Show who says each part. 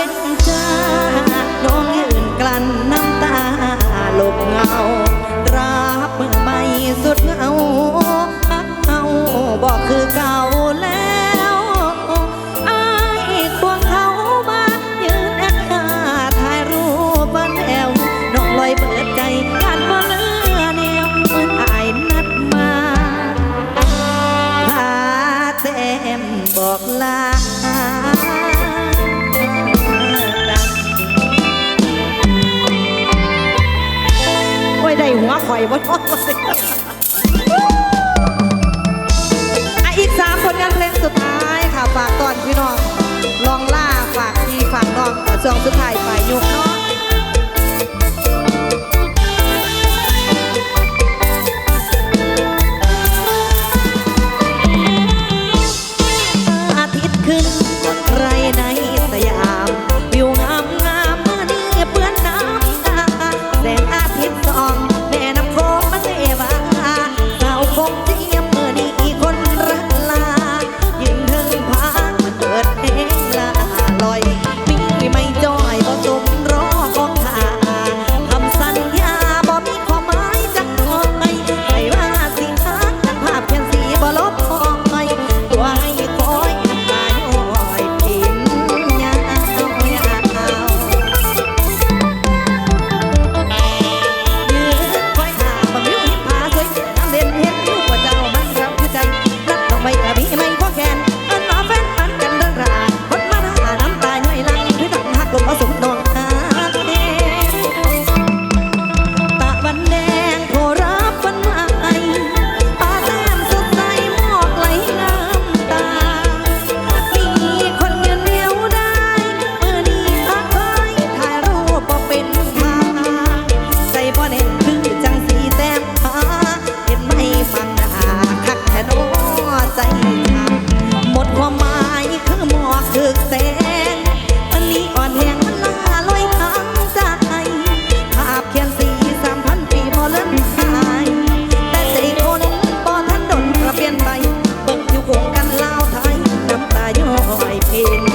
Speaker 1: ว้นจ้าน้องยืนกลั้นน้ำตาหลบเงารับมือไม่สุดเงาฮักเอาบอกคือเก่าแล้วอายควงเขามายืนแอคท่าถ่ายรูปบ้านแอวน้องลอยเปิดใจกันบ่เหลือแนวเหมือนอายนัดมาพาเต็มบอกลา ยบ่ท้องอะอีกสามผลงานเพลงสุดท้ายค่ะฝากก่อนพี่น้องลองล่าฝากพี่ฝากน้องช่วงสุดท้ายไปยุก pain